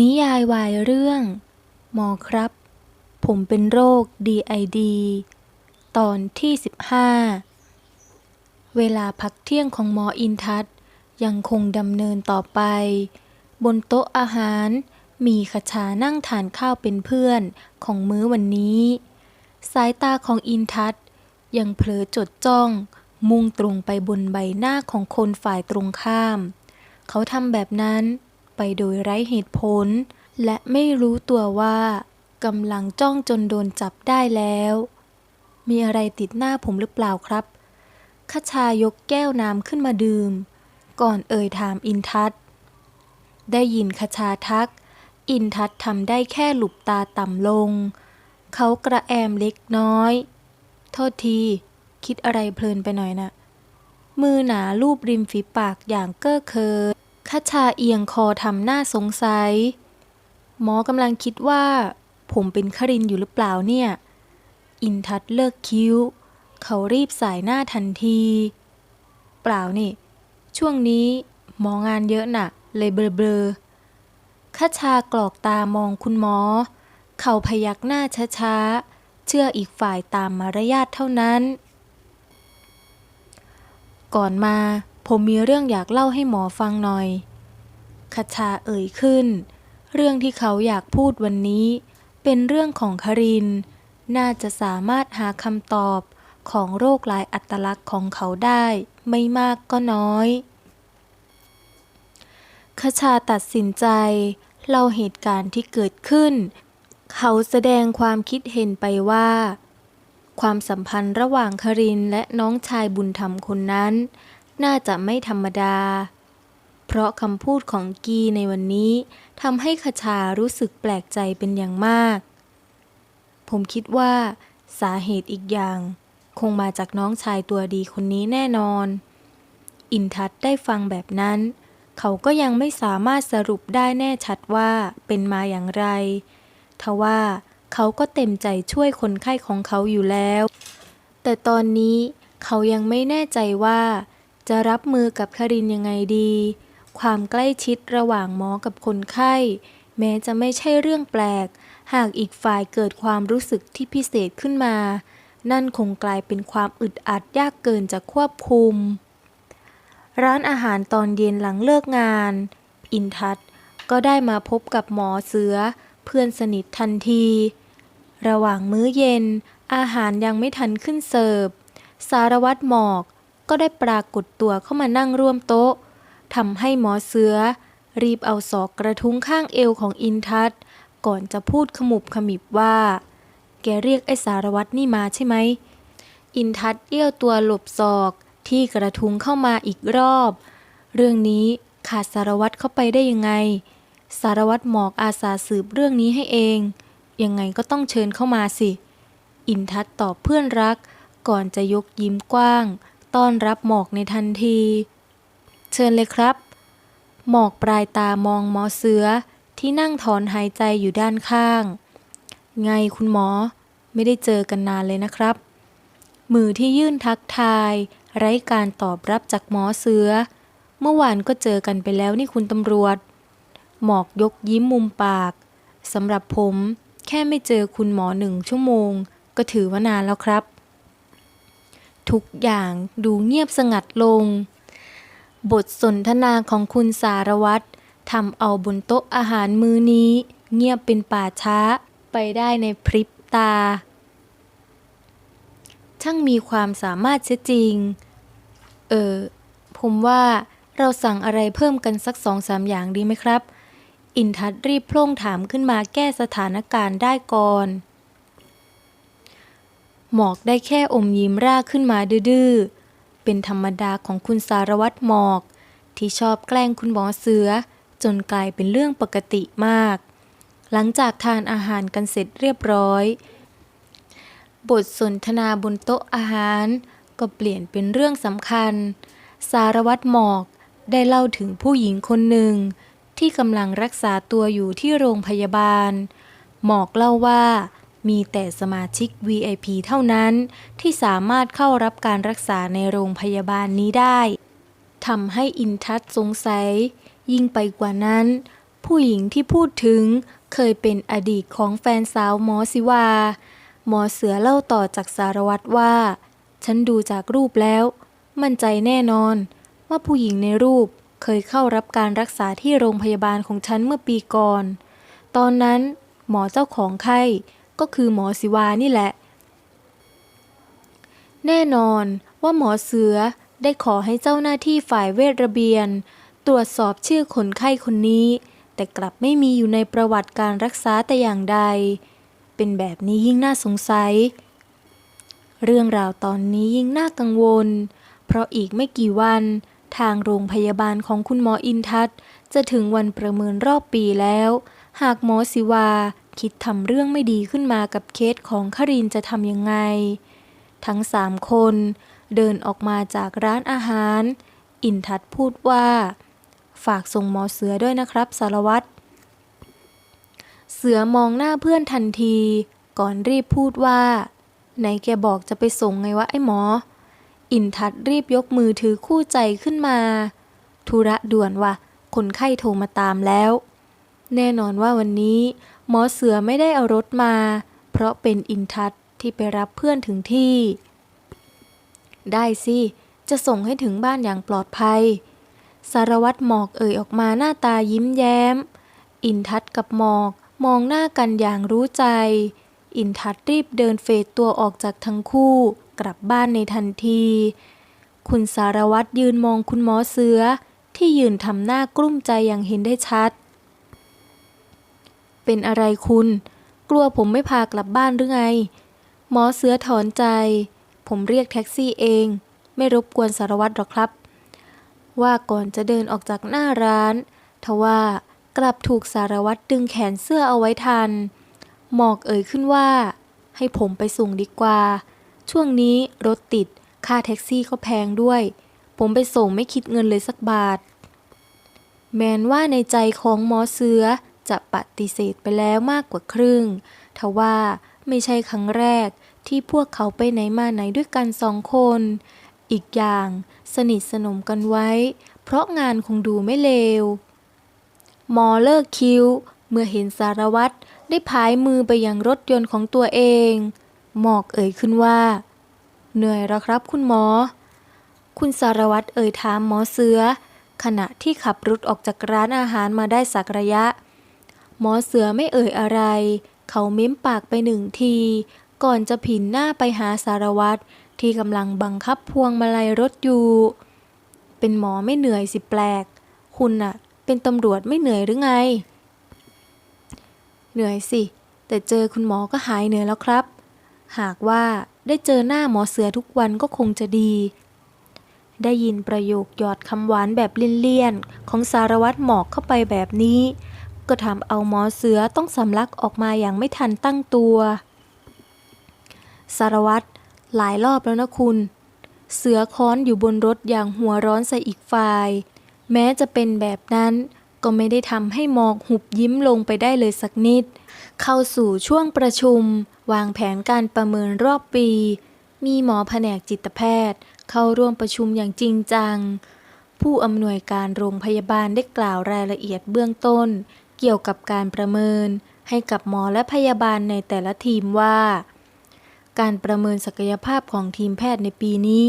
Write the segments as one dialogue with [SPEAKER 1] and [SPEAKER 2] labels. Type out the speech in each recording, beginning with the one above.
[SPEAKER 1] นิยายวายเรื่อง หมอครับ ผมเป็นโรค DID ตอนที่ 15 เวลาพักเที่ยงของหมออินทัศยังคงดำเนินต่อไป บนโต๊ะอาหารมีขชานั่งทานข้าวเป็นเพื่อนของมื้อวันนี้ สายตาของอินทัศยังเผลอจดจ้อง มุ่งตรงไปบนใบหน้าของคนฝ่ายตรงข้าม เขาทำแบบนั้น ไปโดยไร้เหตุผล และไม่รู้ตัวว่ากำลังจ้องจนโดนจับได้แล้ว มีอะไรติดหน้าผมหรือเปล่าครับขชายกแก้วน้ำขึ้นมาดื่ม ก่อนเอ่ยถามอินทัศได้ยินขชาทัก อินทัศทำได้แค่หลุบตาต่ำลง เขากระแอมเล็กน้อย โทษที คิดอะไรเพลินไปหน่อยนะมือหนาลูบริมฝีปากอย่างเก้อเคิน คชาเอียงคอทำหน้าสงสัย หมอกำลังคิดว่า ผมเป็นครินอยู่หรือเปล่าเนี่ย อินทัศเลิกคิ้ว เขารีบสายหน้าทันที เปล่านี่ ช่วงนี้หมองานเยอะน่ะ เลยเบลอๆคชากรอกตามองคุณหมอ เขาพยักหน้าช้าๆ เชื่ออีกฝ่ายตามมารยาทเท่านั้น ก่อนมา ผมมีเรื่องอยากเล่าให้หมอฟังหน่อยคชาเอ่ยขึ้น เรื่องที่เขาอยากพูดวันนี้ เป็นเรื่องของคาริน น่าจะสามารถหาคำตอบของโรคลายอัตลักษณ์ของเขาได้ไม่มากก็น้อยคชาตัดสินใจเล่าเหตุการณ์ที่เกิดขึ้น เขาแสดงความคิดเห็นไปว่า ความสัมพันธ์ระหว่างคารินและน้องชายบุญธรรมคนนั้น น่าจะไม่ธรรมดา เพราะคำพูดของกีในวันนี้ทำให้ขชารู้สึกแปลกใจเป็นอย่างมาก ผมคิดว่า สาเหตุอีกอย่าง คงมาจากน้องชายตัวดีคนนี้แน่นอน อินทัศน์ได้ฟังแบบนั้น เขาก็ยังไม่สามารถสรุปได้แน่ชัดว่าเป็นมาอย่างไร ทว่าเขาก็เต็มใจช่วยคนไข้ของเขาอยู่แล้ว แต่ตอนนี้เขายังไม่แน่ใจว่า จะรับมือกับครินยังไงดี ความใกล้ชิดระหว่างหมอกับคนไข้ แม้จะไม่ใช่เรื่องแปลก หากอีกฝ่ายเกิดความรู้สึกที่พิเศษขึ้นมา นั่นคงกลายเป็นความอึดอัดยากเกินจะควบคุม ร้านอาหารตอนเย็นหลังเลิกงาน อินทัศก็ได้มาพบกับหมอเสือ เพื่อนสนิททันที ระหว่างมื้อเย็น อาหารยังไม่ทันขึ้นเสิร์ฟ สารวัตรหมอก ก็ได้ปรากฏตัวเข้ามานั่งร่วมโต๊ะทำให้หมอเสือ รีบเอาศอกกระทุ้งข้างเอวของอินทัศก่อนจะพูดขมุบขมิบว่า แกเรียกไอ้สารวัตรนี่มาใช่ไหม อินทัศเอี้ยวตัวหลบศอกที่กระทุ้งเข้ามาอีกรอบ เรื่องนี้ขาดสารวัตรเข้าไปได้ยังไง สารวัตรหมอกอาสาสืบเรื่องนี้ให้เอง ยังไงก็ต้องเชิญเข้ามาสิ อินทัศตอบเพื่อนรักก่อนจะยกยิ้มกว้าง ต้อนรับหมอกในทันที เชิญเลยครับ หมอกปลายตามองหมอเสือที่นั่งถอนหายใจอยู่ด้านข้าง ไงคุณหมอ ไม่ได้เจอกันนานเลยนะครับ มือที่ยื่นทักทาย ไร้การตอบรับจากหมอเสือ เมื่อวานก็เจอกันไปแล้วนี่คุณตำรวจ หมอกยกยิ้มมุมปากสำหรับผม แค่ไม่เจอคุณหมอหนึ่งชั่วโมง ก็ถือว่านานแล้วครับ ทุกอย่างดูเงียบสงัดลง บทสนทนาของคุณสารวัตรทำเอาบนโต๊ะอาหารมื้อนี้ เงียบเป็นป่าช้าไปได้ในพริบตา ช่างมีความสามารถเสียจริง เออ ผมว่าเราสั่งอะไรเพิ่มกันสักสองสามอย่างดีไหมครับ อินทัศรีบโพล่งถามขึ้นมาแก้สถานการณ์ได้ก่อน หมอกได้แค่อมยิ้มร่าขึ้นมาดื้อๆ เป็นธรรมดาของคุณสารวัตรหมอก ที่ชอบแกล้งคุณหมอเสือ จนกลายเป็นเรื่องปกติมาก หลังจากทานอาหารกันเสร็จเรียบร้อย บทสนทนาบนโต๊ะอาหาร ก็เปลี่ยนเป็นเรื่องสำคัญ สารวัตรหมอกได้เล่าถึงผู้หญิงคนหนึ่ง ที่กำลังรักษาตัวอยู่ที่โรงพยาบาล หมอกเล่าว่า มีแต่สมาชิก VIP เท่านั้น ที่สามารถเข้ารับการรักษาในโรงพยาบาลนี้ได้ทำให้อินทัศสงสัย ยิ่งไปกว่านั้น ผู้หญิงที่พูดถึงเคยเป็นอดีตของแฟนสาวหมอสิวา หมอเสือเล่าต่อจากสารวัตรว่า ฉันดูจากรูปแล้ว มั่นใจแน่นอน ว่าผู้หญิงในรูปเคยเข้ารับการรักษาที่โรงพยาบาลของฉันเมื่อปีก่อน ตอนนั้นหมอเจ้าของไข้ ก็คือหมอสิวานี่แหละ แน่นอนว่าหมอเสือได้ขอให้เจ้าหน้าที่ฝ่ายเวชระเบียน ตรวจสอบชื่อคนไข้คนนี้ แต่กลับไม่มีอยู่ในประวัติการรักษาแต่อย่างใด เป็นแบบนี้ยิ่งน่าสงสัย เรื่องราวตอนนี้ยิ่งน่ากังวล เพราะอีกไม่กี่วันทางโรงพยาบาลของคุณหมออินทัศน์จะถึงวันประเมินรอบปีแล้ว หากหมอสิวา คิดทำเรื่องไม่ดีขึ้นมากับเคสของครินจะทำยังไง ทั้งสามคนเดินออกมาจากร้านอาหาร อินทัศน์พูดว่า ฝากส่งหมอเสือด้วยนะครับ สารวัตรเสือมองหน้าเพื่อนทันที ก่อนรีบพูดว่า ไหนแกบอกจะไปส่งไงวะไอ้หมอ อินทัศน์รีบยกมือถือคู่ใจขึ้นมาธุระด่วนว่ะคนไข้โทรมาตามแล้ว แน่นอนว่าวันนี้ หมอเสือไม่ได้เอารถมา เพราะเป็นอินทัศที่ไปรับเพื่อนถึงที่ ได้สิ จะส่งให้ถึงบ้านอย่างปลอดภัย สารวัตรหมอกเอ่ยออกมาหน้าตายิ้มแย้ม อินทัศกับหมอกมองหน้ากันอย่างรู้ใจ อินทัศรีบเดินเฟดตัวออกจากทั้งคู่ กลับบ้านในทันที คุณสารวัตรยืนมองคุณหมอเสือที่ยืนทำหน้ากลุ้มใจอย่างเห็นได้ชัด เป็นอะไรคุณ กลัวผมไม่พากลับบ้านหรือไง หมอเสือถอนใจ ผมเรียกแท็กซี่เอง ไม่รบกวนสารวัตรหรอกครับ ว่าก่อนจะเดินออกจากหน้าร้าน ทว่ากลับถูกสารวัตรดึงแขนเสื้อเอาไว้ทัน หมอกเอ่ยขึ้นว่า ให้ผมไปส่งดีกว่า ช่วงนี้รถติด ค่าแท็กซี่ก็แพงด้วย ผมไปส่งไม่คิดเงินเลยสักบาท แมนว่าในใจของหมอเสือ จะปฏิเสธไปแล้วมากกว่าครึ่ง ทว่าไม่ใช่ครั้งแรกที่พวกเขาไปไหนมาไหนด้วยกันสองคน อีกอย่างสนิทสนมกันไว้ เพราะงานคงดูไม่เลวหมอเลิกคิ้ว เมื่อเห็นสารวัตรได้พายมือไปยังรถยนต์ของตัวเอง หมอกเอ่ยขึ้นว่า เหนื่อยแล้วครับคุณหมอ คุณสารวัตรเอ่ยถามหมอเสือ ขณะที่ขับรถออกจากร้านอาหารมาได้สักระยะ หมอเสือไม่เอ่ยอะไร เขาเม้มปากไปหนึ่งที ก่อนจะผินหน้าไปหาสารวัตรที่กำลังบังคับพวงมาลัยรถอยู่ เป็นหมอไม่เหนื่อยสิแปลก คุณน่ะ เป็นตำรวจไม่เหนื่อยหรือไง เหนื่อยสิ แต่เจอคุณหมอก็หายเหนื่อยแล้วครับ หากว่าได้เจอหน้าหมอเสือทุกวันก็คงจะดี ได้ยินประโยคหยอดคำหวานแบบเลี่ยนๆของสารวัตรหมอกเข้าไปแบบนี้ ก็ทำเอาหมอเสือต้องสำลักออกมาอย่างไม่ทันตั้งตัว สารวัตรหลายรอบแล้วนะคุณ เสือค้อนอยู่บนรถอย่างหัวร้อนใส่อีกฝ่าย แม้จะเป็นแบบนั้นก็ไม่ได้ทำให้หมอกหุบยิ้มลงไปได้เลยสักนิด เข้าสู่ช่วงประชุม วางแผนการประเมินรอบปี มีหมอแผนกจิตแพทย์ เข้าร่วมประชุมอย่างจริงจัง ผู้อำนวยการโรงพยาบาลได้กล่าวรายละเอียดเบื้องต้น เกี่ยวกับการประเมินให้กับหมอและพยาบาลในแต่ละทีมว่า การประเมินศักยภาพของทีมแพทย์ในปีนี้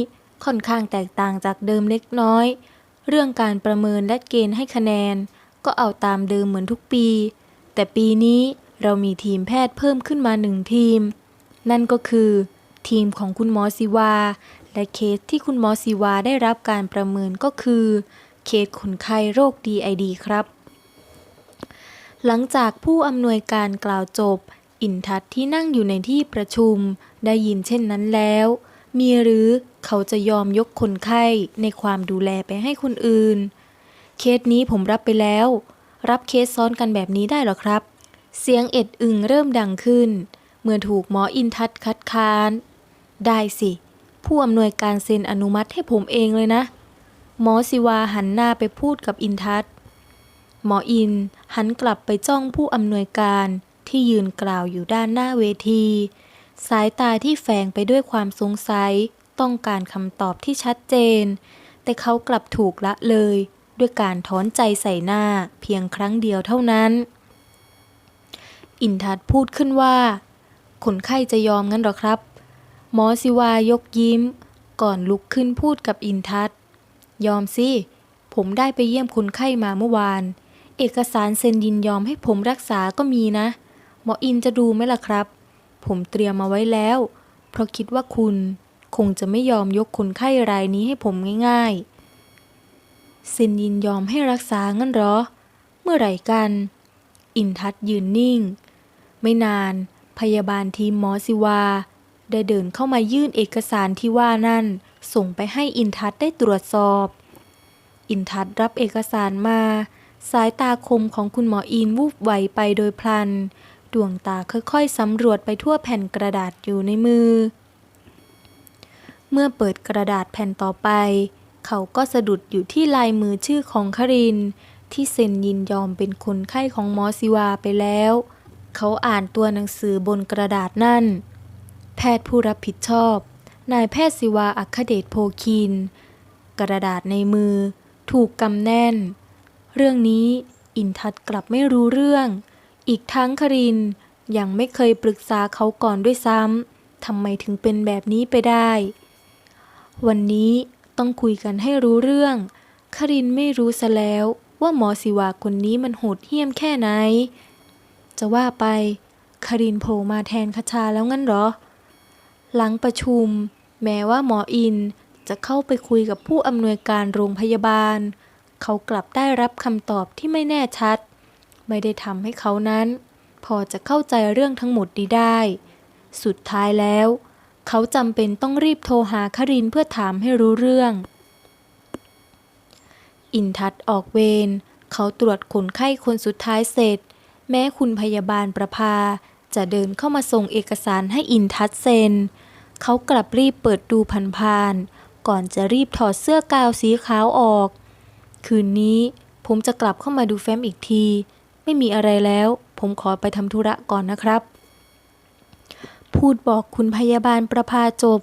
[SPEAKER 1] ค่อนข้างแตกต่างจากเดิมเล็กน้อย เรื่องการประเมินและเกณฑ์ให้คะแนน ก็เอาตามเดิมเหมือนทุกปี แต่ปีนี้เรามีทีมแพทย์เพิ่มขึ้นมาหนึ่งทีม นั่นก็คือ ทีมของคุณหมอศิวา และเคสที่คุณหมอศิวาได้รับการประเมินก็คือ เคสคนไข้โรค DID ครับ หลังจากผู้อำนวยการกล่าวจบ อินทัศที่นั่งอยู่ในที่ประชุม ได้ยินเช่นนั้นแล้ว มีหรือเขาจะยอมยกคนไข้ในความดูแลไปให้คนอื่น เคสนี้ผมรับไปแล้ว รับเคสซ้อนกันแบบนี้ได้หรอครับ เสียงเอ็ดอึงเริ่มดังขึ้น เมื่อถูกหมออินทัศคัดค้าน ได้สิ ผู้อำนวยการเซ็นอนุมัติให้ผมเองเลยนะ หมอศิวาหันหน้าไปพูดกับอินทัศน์ หมออินหันกลับไปจ้องผู้อำนวยการที่ยืนกล่าวอยู่ด้านหน้าเวที สายตาที่แฝงไปด้วยความสงสัย ต้องการคำตอบที่ชัดเจน แต่เขากลับถูกละเลย ด้วยการถอนใจใส่หน้าเพียงครั้งเดียวเท่านั้น อินทัศน์พูดขึ้นว่า คนไข้จะยอมงั้นหรอครับ หมอสิวายกยิ้ม ก่อนลุกขึ้นพูดกับอินทัศยอมสิ ผมได้ไปเยี่ยมคนไข้มาเมื่อวาน เอกสารเซ็นยินยอมให้ผมรักษาก็มีนะ หมออินจะดูไหมล่ะครับ ผมเตรียมมาไว้แล้ว เพราะคิดว่าคุณคงจะไม่ยอมยกคนไข้รายนี้ให้ผมง่ายๆ เซ็นยินยอมให้รักษางั้นเหรอ เมื่อไหร่กัน อินทัศยืนนิ่ง ไม่นาน พยาบาลทีมหมอสิวา ได้เดินเข้ามายื่นเอกสารที่ว่านั่น ส่งไปให้อินทัศได้ตรวจสอบ อินทัศรับเอกสารมา สายตาคมของคุณหมออินวูบไหวไปโดยพลัน ดวงตาค่อยๆสำรวจไปทั่วแผ่นกระดาษอยู่ในมือ เมื่อเปิดกระดาษแผ่นต่อไป เขาก็สะดุดอยู่ที่ลายมือชื่อของคริน ที่เซ็นยินยอมเป็นคนไข้ของหมอศิวาไปแล้ว เขาอ่านตัวหนังสือบนกระดาษนั่น แพทย์ผู้รับผิดชอบ นายแพทย์ศิวาอัคเดชโพคิน กระดาษในมือ ถูกกำแน่น เรื่องนี้อินทัศกลับไม่รู้เรื่อง อีกทั้งครินยังไม่เคยปรึกษาเขาก่อนด้วยซ้ำทำไมถึงเป็นแบบนี้ไปได้ วันนี้ต้องคุยกันให้รู้เรื่อง ครินไม่รู้ซะแล้วว่าหมอศิวาคนนี้มันโหดเหี้ยมแค่ไหน จะว่าไปครินโผล่มาแทนคชาแล้วงั้นหรอ หลังประชุม แม้ว่าหมออินจะเข้าไปคุยกับผู้อำนวยการโรงพยาบาล เขากลับได้รับคำตอบที่ไม่แน่ชัด ไม่ได้ทำให้เขานั้น พอจะเข้าใจเรื่องทั้งหมดดีได้ สุดท้ายแล้ว เขาจำเป็นต้องรีบโทรหาคารินเพื่อถามให้รู้เรื่อง อินทัศน์ออกเวรเขาตรวจคนไข้คนสุดท้ายเสร็จ แม้คุณพยาบาลประภา จะเดินเข้ามาส่งเอกสารให้อินทัศน์เซ็น เขากลับรีบเปิดดูผ่านๆก่อนจะรีบถอดเสื้อกาวสีขาวออก คืนนี้ผมจะกลับเข้ามาดูแฟ้มอีกที ไม่มีอะไรแล้ว ผมขอไปทำธุระก่อนนะครับ พูดบอกคุณพยาบาลประภาจบ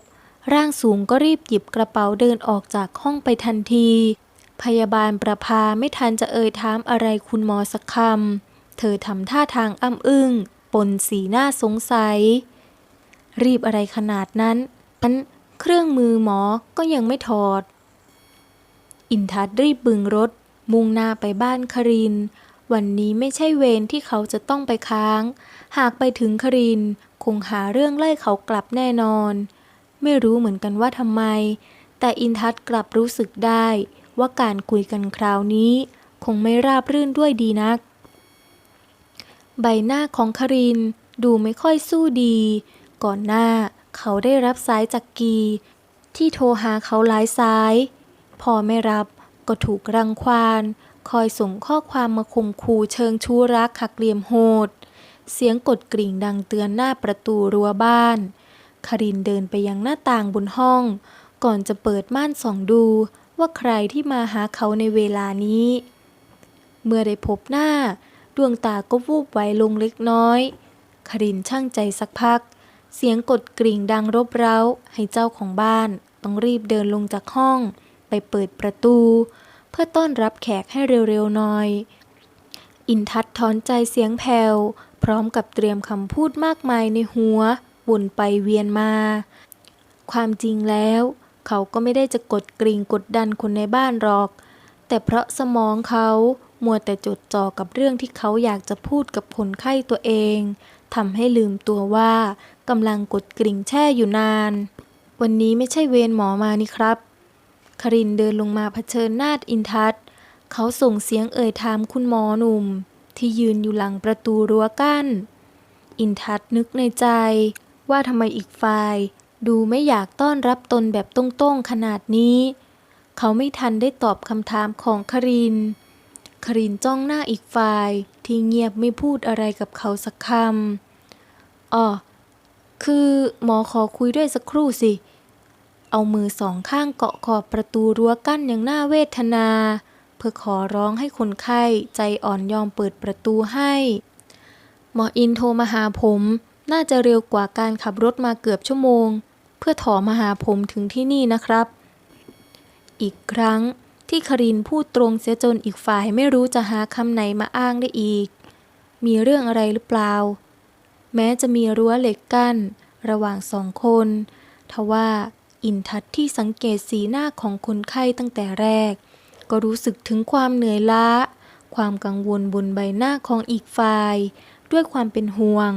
[SPEAKER 1] ร่างสูงก็รีบหยิบกระเป๋าเดินออกจากห้องไปทันที พยาบาลประภาไม่ทันจะเอ่ยถามอะไรคุณหมอสักคำเธอทำท่าทางอ้ำอึ้งปนสีหน้าสงสัย รีบอะไรขนาดนั้นนั้นเครื่องมือหมอก็ยังไม่ถอด อินทัศรีบบึงรถ มุ่งหน้าไปบ้านคริน วันนี้ไม่ใช่เวรที่เขาจะต้องไปค้าง หากไปถึงคริน คงหาเรื่องไล่เขากลับแน่นอน ไม่รู้เหมือนกันว่าทำไม แต่อินทัศกลับรู้สึกได้ว่าการคุยกันคราวนี้ คงไม่ราบรื่นด้วยดีนัก ใบหน้าของครินดูไม่ค่อยสู้ดี ก่อนหน้าเขาได้รับสายจากกี ที่โทรหาเขาหลายสาย พอไม่รับก็ถูกรังควานคอยส่งข้อความมาข่มขู่เชิงชู้รักขักเหลี่ยมโหด เสียงกดกริ่งดังเตือนหน้าประตูรั้วบ้าน คารินเดินไปยังหน้าต่างบนห้อง ก่อนจะเปิดม่านส่องดูว่าใครที่มาหาเขาในเวลานี้ เมื่อได้พบหน้า ดวงตาก็วูบไวลงเล็กน้อย คารินช่างใจสักพัก เสียงกดกริ่งดังรบเร้าให้เจ้าของบ้านต้องรีบเดินลงจากห้อง ไปเปิดประตู เพื่อต้อนรับแขกให้เร็วๆหน่อย อินทัศถอนใจเสียงแผ่วพร้อมกับเตรียมคำพูดมากมายในหัววนไปเวียนมา ความจริงแล้ว เขาก็ไม่ได้จะกดกริ่งกดดันคนในบ้านหรอก แต่เพราะสมองเขามัวแต่จดจ่อกับเรื่องที่เขาอยากจะพูดกับคนไข้ตัวเองทำให้ลืมตัวว่ากำลังกดกริ่งแช่อยู่นาน วันนี้ไม่ใช่เวรหมอมานี่ครับ ครินเดินลงมาเผชิญหน้าอินทัศเขาส่งเสียงเอ่ยถามคุณหมอหนุ่ม ที่ยืนอยู่หลังประตูรั้วกั้น อินทัศน์นึกในใจ ว่าทำไมอีกฝ่าย ดูไม่อยากต้อนรับตนแบบตรงๆขนาดนี้ เขาไม่ทันได้ตอบคำถามของคริน ครินจ้องหน้าอีกฝ่าย ที่เงียบไม่พูดอะไรกับเขาสักคำอ๋อคือหมอขอคุยด้วยสักครู่สิ เอามือสองข้างเกาะขอบประตูรั้วกั้นอย่างน่าเวทนา เพื่อขอร้องให้คนไข้ใจอ่อนยอมเปิดประตูให้ หมออินโทรมาหาผม น่าจะเร็วกว่าการขับรถมาเกือบชั่วโมง เพื่อถอมาหาผมถึงที่นี่นะครับ อีกครั้งที่ครินพูดตรงเสียจนอีกฝ่ายไม่รู้จะหาคำไหนมาอ้างได้อีก มีเรื่องอะไรหรือเปล่า แม้จะมีรั้วเหล็กกั้น ระหว่างสองคน ทว่า อินทัศน์ที่สังเกตสีหน้าของคนไข้ตั้งแต่แรก ก็รู้สึกถึงความเหนื่อยล้า ความกังวลบนใบหน้าของอีกฝ่าย ด้วยความเป็นห่วง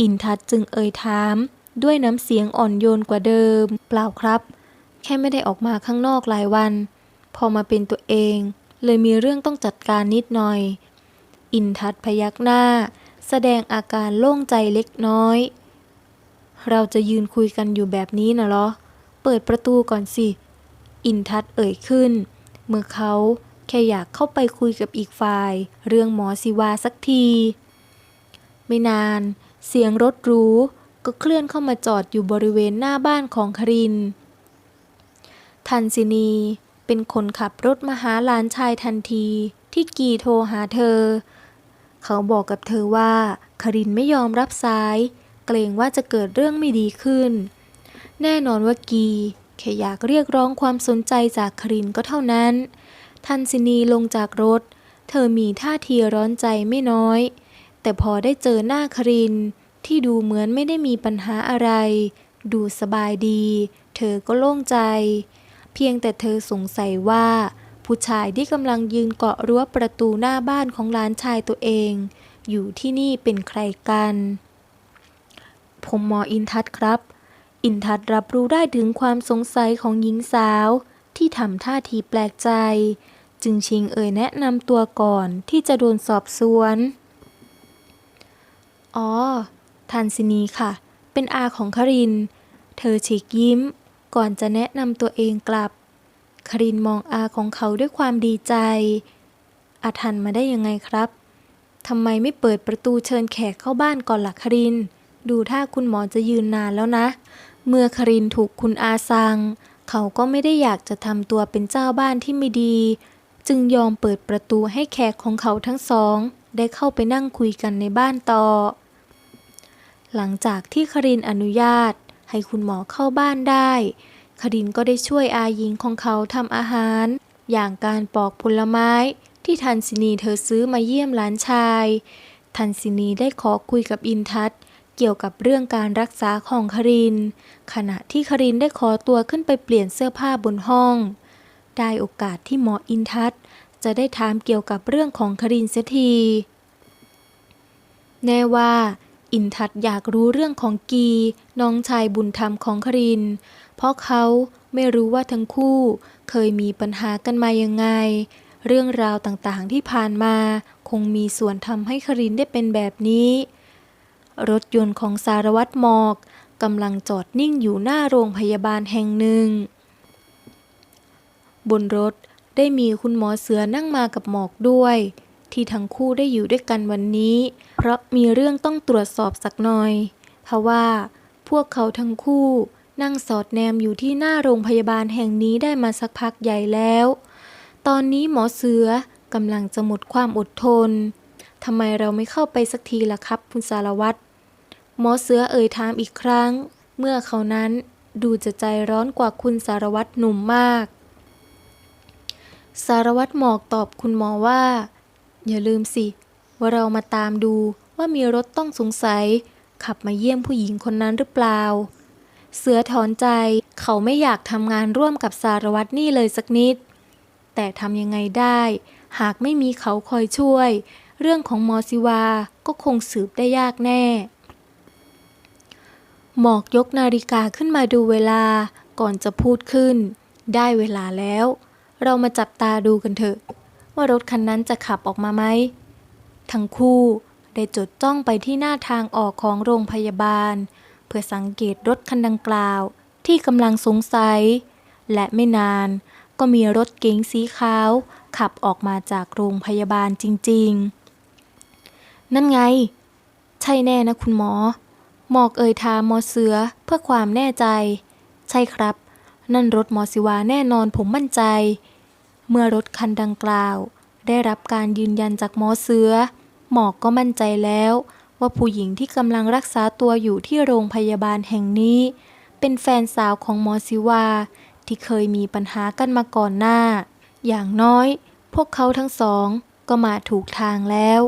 [SPEAKER 1] อินทัศน์จึงเอ่ยถาม ด้วยน้ำเสียงอ่อนโยนกว่าเดิม เปล่าครับ แค่ไม่ได้ออกมาข้างนอกหลายวัน พอมาเป็นตัวเอง เลยมีเรื่องต้องจัดการนิดหน่อย อินทัศน์พยักหน้า แสดงอาการโล่งใจเล็กน้อยเราจะยืนคุยกันอยู่แบบนี้นะเหรอ เปิดประตูก่อนสิ อินทัศน์เอ่ยขึ้น เมื่อเขาแค่อยากเข้าไปคุยกับอีกฝ่าย เรื่องหมอศิวาสักที ไม่นาน เสียงรถรูก็เคลื่อนเข้ามาจอดอยู่บริเวณหน้าบ้านของคริน ทันสินีเป็นคนขับรถมาหาหลานชายทันทีที่กีโทรหาเธอ เขาบอกกับเธอว่าครินไม่ยอมรับสาย เกรงว่าจะเกิดเรื่องไม่ดีขึ้น แน่นอนว่ากีแค่อยากเรียกร้องความสนใจจากครินก็เท่านั้น ทันสินีลงจากรถ เธอมีท่าทีร้อนใจไม่น้อย แต่พอได้เจอหน้าคริน ที่ดูเหมือนไม่ได้มีปัญหาอะไร ดูสบายดี เธอก็โล่งใจ เพียงแต่เธอสงสัยว่า ผู้ชายที่กำลังยืนเกาะรั้วประตูหน้าบ้านของหลานชายตัวเอง อยู่ที่นี่เป็นใครกัน ผมหมออินทัศนครับ อินทัศรับรู้ได้ถึงความสงสัยของหญิงสาว ที่ทำท่าทีแปลกใจ จึงชิงเอ่ยแนะนำตัวก่อนที่จะโดนสอบสวน อ๋อทันสินีค่ะ เป็นอาของคริน เธอฉีกยิ้ม ก่อนจะแนะนำตัวเองกลับ ครินมองอาของเขาด้วยความดีใจ อาทันมาได้ยังไงครับทำไมไม่เปิดประตูเชิญแขกเข้าบ้านก่อนล่ะคริน ดูถ้าคุณหมอจะยืนนานแล้วนะ เมื่อครินถูกคุณอาซัง เขาก็ไม่ได้อยากจะทำตัวเป็นเจ้าบ้านที่ไม่ดี จึงยอมเปิดประตูให้แขกของเขาทั้งสอง ได้เข้าไปนั่งคุยกันในบ้านต่อ หลังจากที่ครินอนุญาต ให้คุณหมอเข้าบ้านได้ ครินก็ได้ช่วยอาหญิงของเขาทำอาหาร อย่างการปอกผลไม้ที่ทันสินีเธอซื้อมาเยี่ยมหลานชาย ทันสินีได้ขอคุยกับอินทัศน์ เกี่ยวกับเรื่องการรักษาของคาริน ขณะที่คารินได้ขอตัวขึ้นไปเปลี่ยนเสื้อผ้าบนห้อง ได้โอกาสที่หมออินทัศจะได้ถามเกี่ยวกับเรื่องของคารินเสียทีแน่ว่า อินทัศอยากรู้เรื่องของกี น้องชายบุญธรรมของคาริน เพราะเขาไม่รู้ว่าทั้งคู่เคยมีปัญหากันมายังไง เรื่องราวต่างๆที่ผ่านมาคงมีส่วนทำให้คารินได้เป็นแบบนี้ รถยนต์ของสารวัตรหมอกกำลังจอดนิ่งอยู่หน้าโรงพยาบาลแห่งหนึ่ง บนรถได้มีคุณหมอเสือนั่งมากับหมอกด้วย ที่ทั้งคู่ได้อยู่ด้วยกันวันนี้ เพราะมีเรื่องต้องตรวจสอบสักหน่อย ทว่าพวกเขาทั้งคู่นั่งสอดแนมอยู่ที่หน้าโรงพยาบาลแห่งนี้ได้มาสักพักใหญ่แล้ว ตอนนี้หมอเสือกำลังจะหมดความอดทนทำไมเราไม่เข้าไปสักทีล่ะครับ คุณสารวัตร หมอเสือเอ่ยถามอีกครั้ง เมื่อเขานั้นดูจะใจร้อนกว่าคุณสารวัตรหนุ่มมาก สารวัตรหมอกตอบคุณหมอว่า อย่าลืมสิ ว่าเรามาตามดูว่ามีรถต้องสงสัย ขับมาเยี่ยมผู้หญิงคนนั้นหรือเปล่า เสือถอนใจเขาไม่อยากทำงานร่วมกับสารวัตรนี่เลยสักนิด แต่ทำยังไงได้ หากไม่มีเขาคอยช่วย เรื่องของหมอศิวาก็คงสืบได้ยากแน่ หมอกยกนาฬิกาขึ้นมาดูเวลาก่อนจะพูดขึ้น ได้เวลาแล้ว เรามาจับตาดูกันเถอะ ว่ารถคันนั้นจะขับออกมาไหม ทั้งคู่ได้จดจ้องไปที่หน้าทางออกของโรงพยาบาล เพื่อสังเกตรถคันดังกล่าวที่กำลังสงสัย และไม่นานก็มีรถเก๋งสีขาว ขับออกมาจากโรงพยาบาลจริง ๆ นั่นไง ใช่แน่นะคุณหมอ หมอกเอ่ยถามหมอเสือเพื่อความแน่ใจ ใช่ครับ นั่นรถหมอศิวาแน่นอนผมมั่นใจ เมื่อรถคันดังกล่าว ได้รับการยืนยันจากหมอเสือ หมอกก็มั่นใจแล้ว ว่าผู้หญิงที่กำลังรักษาตัวอยู่ที่โรงพยาบาลแห่งนี้ เป็นแฟนสาวของหมอศิวา ที่เคยมีปัญหากันมาก่อนหน้า อย่างน้อย พวกเขาทั้งสองก็มาถูกทางแล้ว